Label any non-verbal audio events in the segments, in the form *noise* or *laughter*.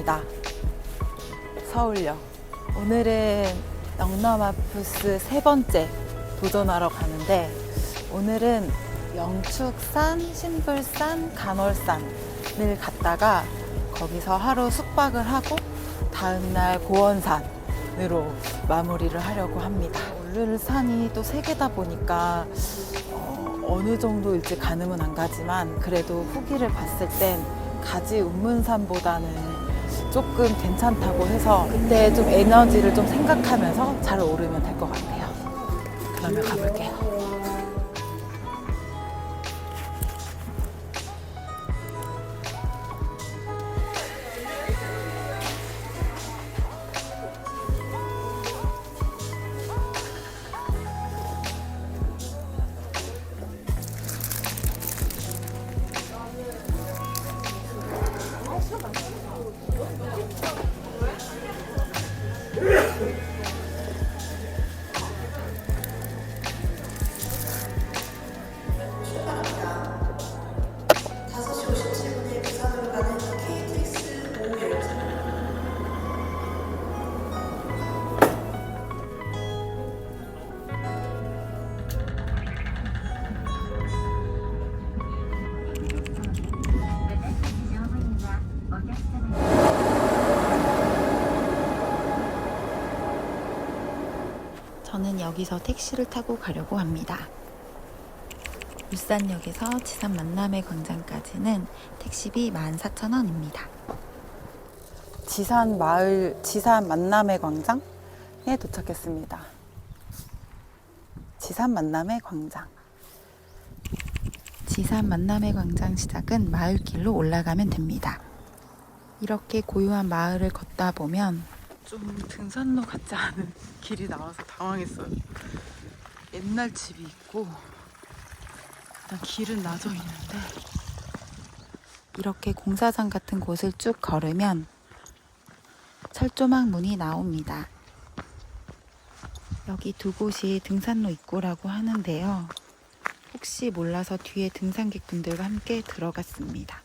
또 왔습니다. 서울역. 오늘은 영남아프스 세 번째 도전하러 가는데 오늘은 영축산, 신불산, 간월산을 갔다가 거기서 하루 숙박을 하고 다음날 고원산으로 마무리를 하려고 합니다. 오를 산이 또 세 개다 보니까 어, 어느 정도 일찍 가늠은 안 가지만 그래도 후기를 봤을 땐 가지 운문산보다는 조금 괜찮다고 해서 그때 좀 에너지를 좀 생각하면서 잘 오르면 될 것 같아요. 그러면 가볼게요. 여기서 택시를 타고 가려고 합니다. 울산역에서 지산 만남의 광장까지는 택시비 14,000원입니다. 지산 마을 지산 만남의 광장에 도착했습니다. 지산 만남의 광장. 지산 만남의 광장 시작은 마을길로 올라가면 됩니다. 이렇게 고요한 마을을 걷다 보면 좀 등산로 같지 않은 *laughs* 길이 나와서 당황했어요. 옛날 집이 있고 일단 길은 나져 있는데 이렇게 공사장 같은 곳을 쭉 걸으면 철조망 문이 나옵니다. 여기 두 곳이 등산로 입구라고 하는데요. 혹시 몰라서 뒤에 등산객분들과 함께 들어갔습니다.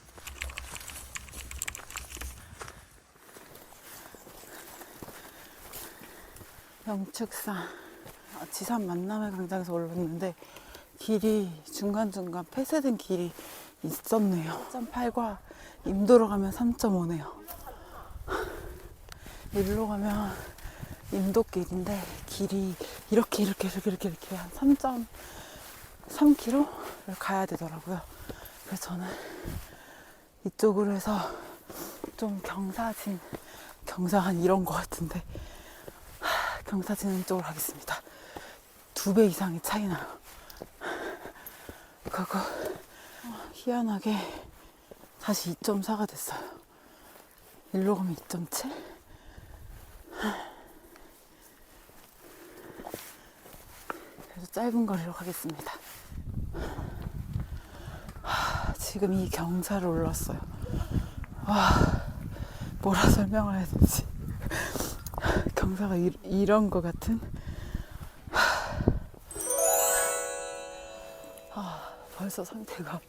영축산 아, 지산 만남의 광장에서 올랐는데 길이 중간중간 폐쇄된 길이 있었네요. 3.8과 임도로 가면 3.5네요. 일로 가면 임도길인데 길이 이렇게 이렇게 이렇게 이렇게 이렇게 한 3.3km를 가야 되더라고요. 그래서 저는 이쪽으로 해서 좀 경사진 경사한 이런 거 같은데 경사지는 쪽으로 하겠습니다. 두 배 이상의 차이 나요. 그거 어, 희한하게 다시 2.4가 됐어요. 일로 가면 2.7? 그래서 짧은 거리로 가겠습니다. 하, 지금 이 경사를 올랐어요. 와, 뭐라 설명을 해야 되지? 경사가 이, 이런 거 같은? 아 벌써 상태가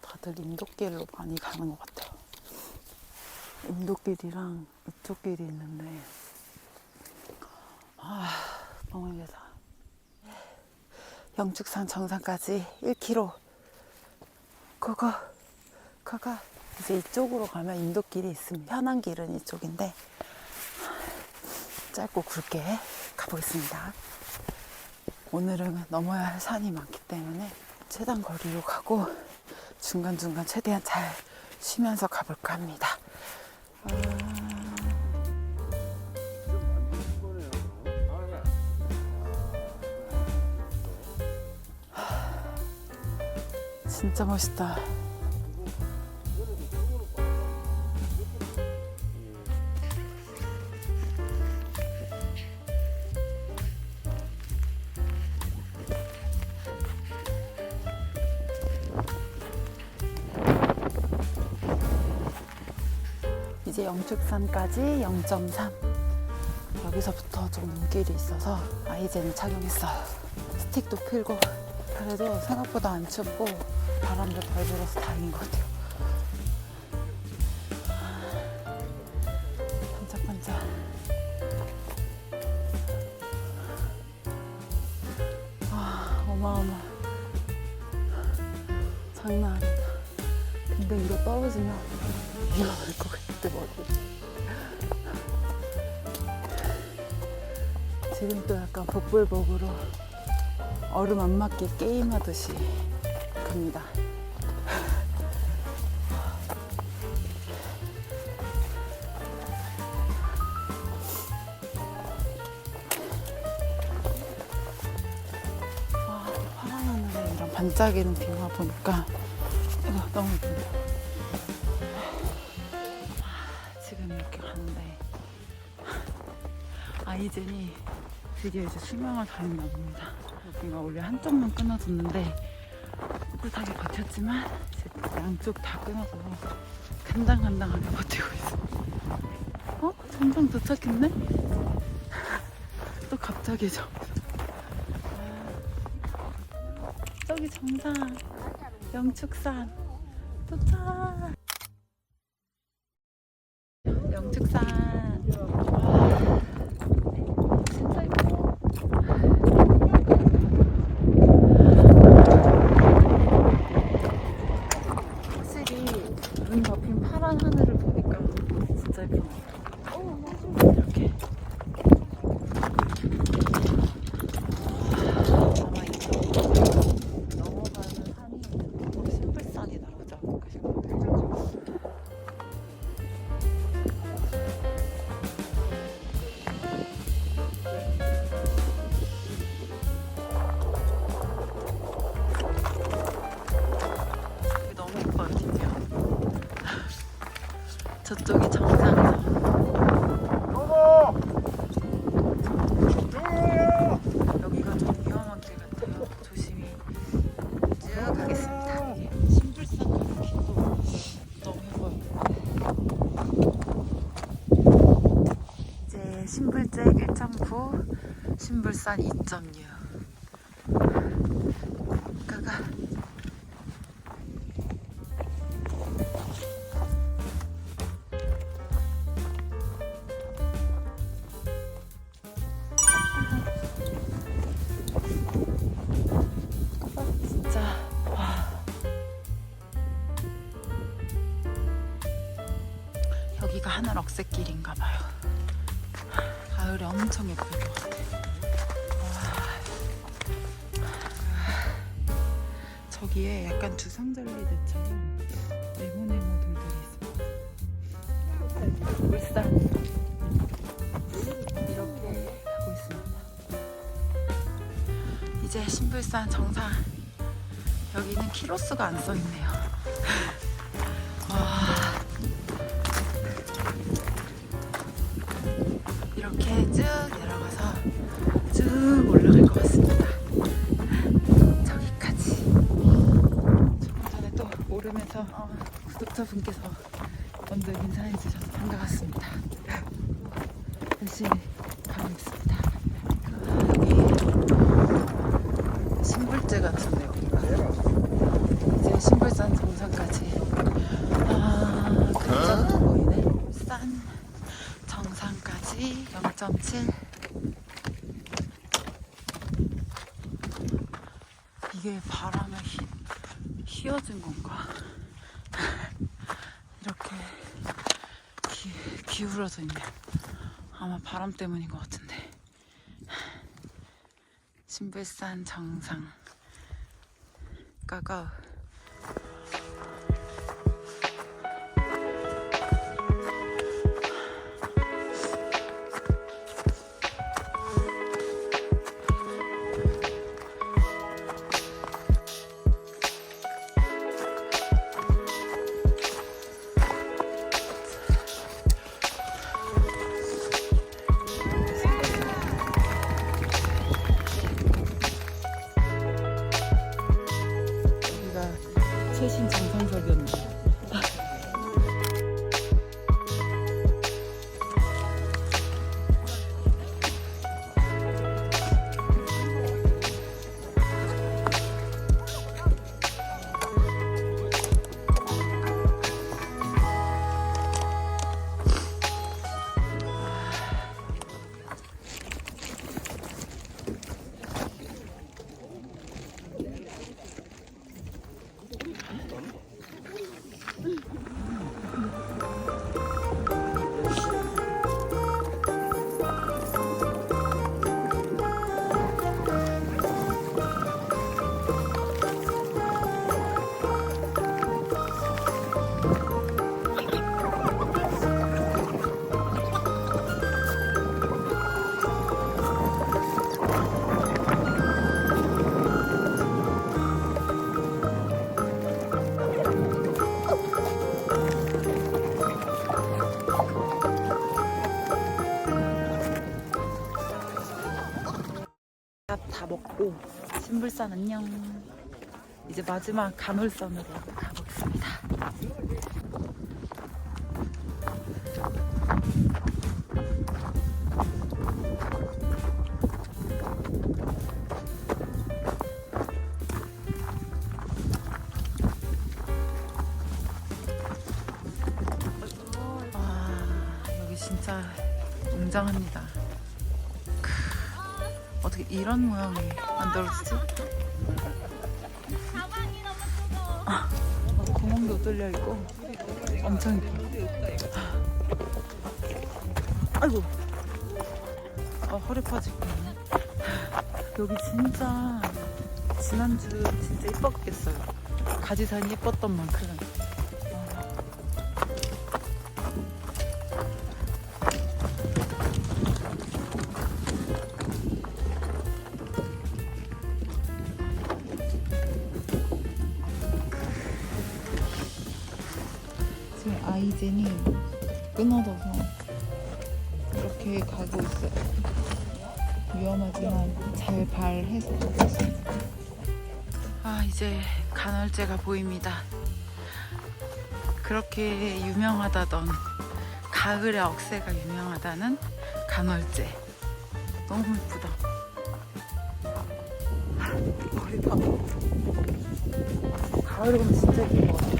다들 인도길로 많이 가는 것 같아요. 인도길이랑 이쪽 길이 있는데 아 너무 힘들다 영축산 정상까지 1km. 그거, 그거. 이제 이쪽으로 가면 인도길이 있습니다. 편한 길은 이쪽인데, 짧고 굵게 가보겠습니다. 오늘은 넘어야 할 산이 많기 때문에 최단 거리로 가고, 중간중간 최대한 잘 쉬면서 가볼까 합니다. 진짜 멋있다. 이제 영축산까지 0.3. 여기서부터 좀 눈길이 있어서 아이젠을 착용했어요. 스틱도 필고 그래도 생각보다 안 춥고 바람도 덜 불어서 다행인 것 같아요. 반짝반짝. 아, 어마어마. 장난 아니다. 근데 이거 떨어지면 위험할 것 같아, 머리. 지금 또 약간 복불복으로 얼음 안 맞게 게임하듯이 갑니다. 아, 파란 하늘에 이런 반짝이는 빙하 보니까 이거 너무 예쁜데. 아, 지금 이렇게 가는데 아이젠이 드디어 이제 수명을 다했나 봅니다. 여기가 원래 한쪽만 끊어졌는데 꿋꿋하게 버텼지만 양쪽 다 끊어져서 간당간당하게 *laughs* 버티고 있어. 어? 정상 도착했네? *laughs* 또 갑자기 저 저기 정상 영축산 도착. 1.9, 신불산 2.6. 가가. 진짜 와. 여기가 하늘 억새길인가 봐요. 가을에 엄청 예쁠 것 같아요. 저기에 약간 주상절리대처럼. 울산 이렇게 가고 있습니다. 이제 신불산 정상 여기는 키로수가 안 써 있네요. *laughs* 구독자분께서 먼저 인사해 주셔서 반가웠습니다. 열심히 가고 있습니다. 여기 신불제 같은데 여기가 이제 신불산 정상까지. 아 근처도 보이네. 산 정상까지 0.7 이게 바람에 휘, 휘어진 건가 이렇게 기, 기울어져 있네요 아마 바람 때문인 것 같은데. 신불산 정상. 여 먹고 신불산 안녕. 이제 마지막 간월산으로 이런 모양이 만들어지지? 아, 구멍도 뚫려 있고 엄청 이뻐. 아이고, 아, 허리 파지겠네. 여기 진짜 지난주 진짜 이뻤겠어요. 가지산이 예뻤던 만큼. 위험하지만 잘 발해서. 아 이제 간헐제가 보입니다. 그렇게 유명하다던 가을의 억새가 유명하다는 간헐제 너무 예쁘다. 머리 봐. 가을 오면 진짜 예쁜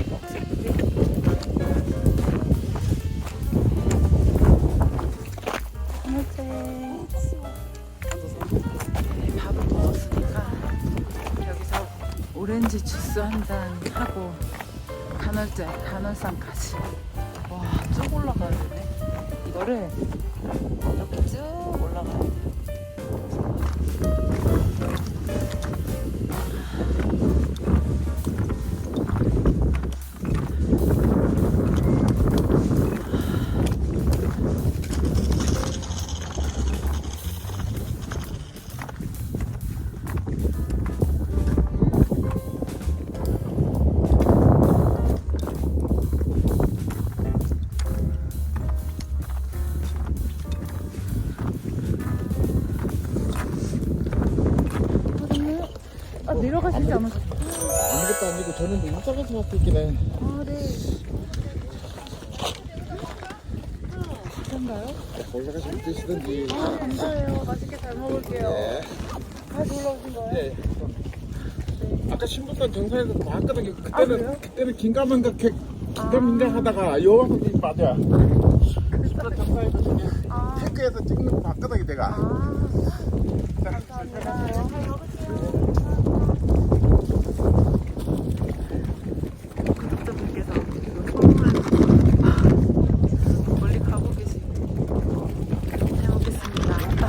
오렌지 주스 한 잔 하고 간헐제, 간헐산까지. 와, 쭉 올라가야 되네. 이거를 이렇게 쭉 올라가야 돼. 아무것도 아니고 저는 뭐 일상에서 왔을 해 아, 네. 그런가요? 올라가서 드시든지 아, 감사해요. 맛있게 잘 먹을게요. 네. 다시 올라오신 거예요? 네. 아까 신분단 정상에서 봤거든요 그때는 아, 그래요? 그때는 긴가민가 긴가민가 하다가 여왕서 맞아 신분단 정상에서 저기 탱크에서 찍는 거 봤거든요 내가 자, 구독자분께서 선물을 아, 멀리 가고 계시. 잘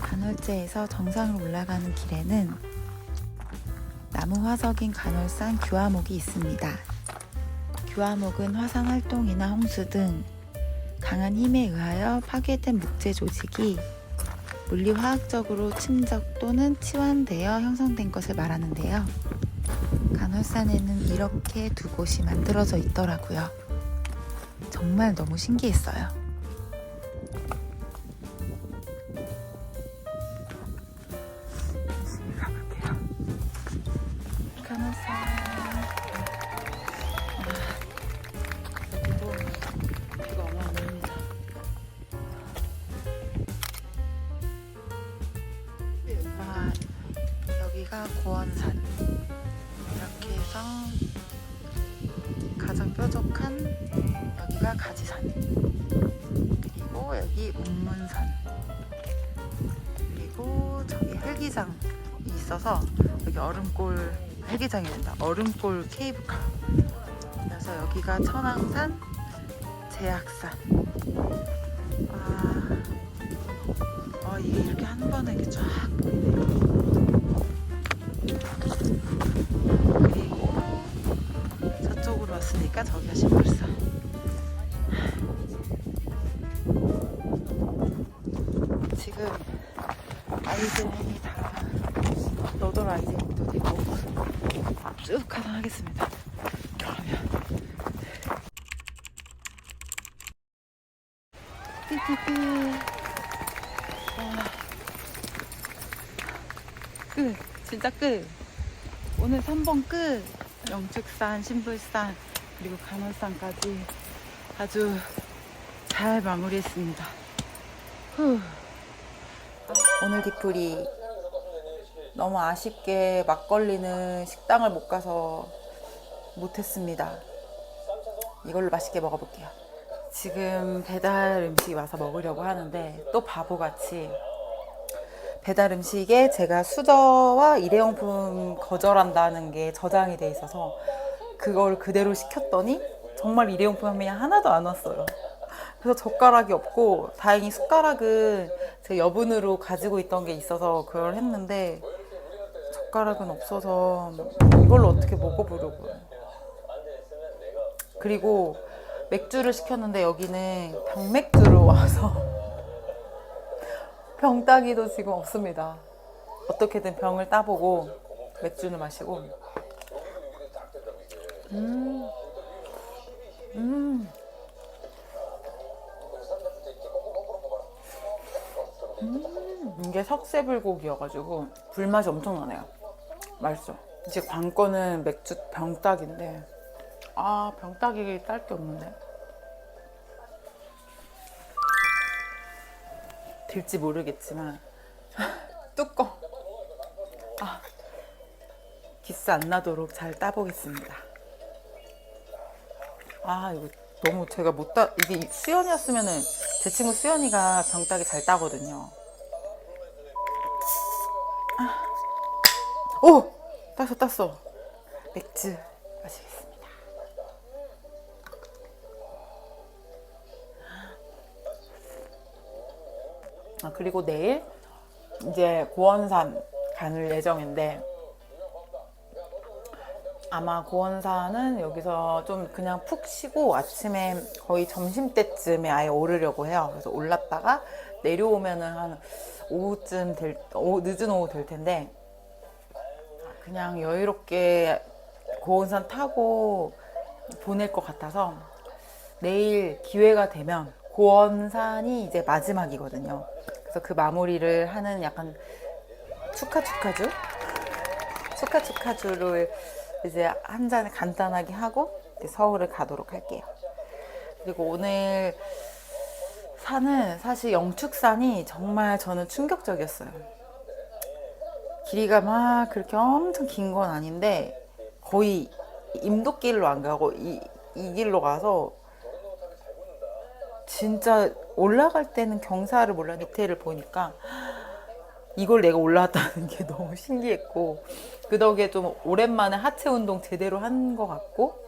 간헐제에서 정상으로 올라가는 길에는 나무 화석인 간헐산 규화목이 있습니다. 규화목은 화산 활동이나 홍수 등 강한 힘에 의하여 파괴된 목재 조직이 물리화학적으로 침적 또는 치환되어 형성된 것을 말하는데요. 간헐산에는 이렇게 두 곳이 만들어져 있더라고요. 정말 너무 신기했어요. 저기 헬기장이 있어서 여기 얼음골 헬기장이 된다. 얼음골 케이블카. 그래서 여기가 천왕산, 제약산. 아, 어, 이게 이렇게 한 번에 이렇게 쫙 보이네요. 그리고 저쪽으로 왔으니까 저기가 신불 끝 진짜 끝 오늘 3번 끝 영축산 신불산 그리고 간월산까지 아주 잘 마무리했습니다 후. 오늘 디풀이 너무 아쉽게 막걸리는 식당을 못 가서 못했습니다. 이걸로 맛있게 먹어볼게요. 지금 배달 음식이 와서 먹으려고 하는데 또 바보같이 배달 음식에 제가 수저와 일회용품 거절한다는 게 저장이 돼 있어서 그걸 그대로 시켰더니 정말 일회용품이 하나도 안 왔어요. 그래서 젓가락이 없고 다행히 숟가락은 제 여분으로 가지고 있던 게 있어서 그걸 했는데 젓가락은 없어서 이걸로 어떻게 먹어보려고요. 그리고 맥주를 시켰는데 여기는 병맥주로 와서 *laughs* 병 따기도 지금 없습니다. 어떻게든 병을 따보고 맥주는 마시고 음, 음. 음, 이게 석쇠불고기여가지고 불맛이 엄청 나네요. 맛있어. 이제 관건은 맥주 병따기인데 아 병따기 딸 게 없는데 될지 모르겠지만 *laughs* 뚜껑 아 기스 안 나도록 잘 따보겠습니다. 아 이거 너무 제가 못 따 이게 수연이었으면은 제 친구 수연이가 병따기 잘 따거든요. 아. 오 땄어 땄어 맥주 마시겠습니다. 아 그리고 내일 이제 고원산 가는 예정인데 아마 고원산은 여기서 좀 그냥 푹 쉬고 아침에 거의 점심 때쯤에 아예 오르려고 해요. 그래서 올랐다가 내려오면은 한 오후쯤 될, 오, 늦은 오후 될 텐데 그냥 여유롭게 고원산 타고 보낼 것 같아서 내일 기회가 되면 고원산이 이제 마지막이거든요. 그래서 그 마무리를 하는 약간 축하 축하주? 축하 축하주를 이제 한 잔 간단하게 하고 서울을 가도록 할게요. 그리고 오늘 산은 사실 영축산이 정말 저는 충격적이었어요. 길이가 막 그렇게 엄청 긴 건 아닌데 거의 임도길로 안 가고 이, 이 길로 가서 진짜 올라갈 때는 경사를 몰라 밑에를 보니까. 이걸 내가 올라왔다는 게 *laughs* 너무 신기했고 그 덕에 좀 오랜만에 하체 운동 제대로 한 것 같고.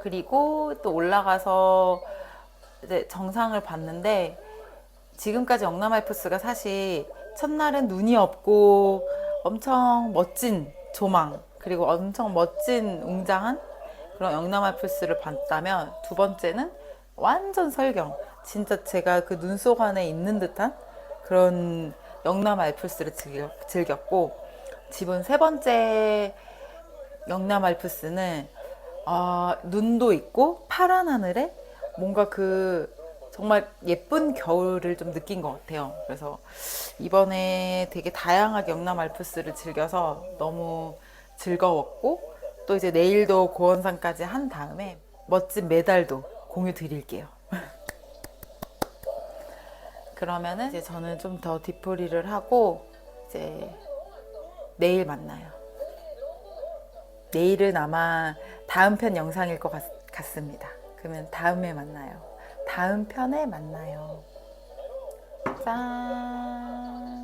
그리고 또 올라가서 이제 정상을 봤는데 지금까지 영남 알프스가 사실 첫날은 눈이 없고 엄청 멋진 조망 그리고 엄청 멋진 웅장한 그런 영남 알프스를 봤다면 두 번째는 완전 설경 진짜 제가 그 눈속 안에 있는 듯한 그런 영남 알프스를 즐겼고 집은 세 번째 영남 알프스는 아, 눈도 있고 파란 하늘에 뭔가 그 정말 예쁜 겨울을 좀 느낀 것 같아요. 그래서 이번에 되게 다양하게 영남 알프스를 즐겨서 너무 즐거웠고 또 이제 내일도 고원산까지 한 다음에 멋진 메달도 공유 드릴게요. *laughs* 그러면은 이제 저는 좀더 뒷풀이를 하고 이제 내일 만나요. 내일은 아마 다음 편 영상일 것 같, 같습니다. 그러면 다음에 만나요. 다음 편에 만나요. 짠.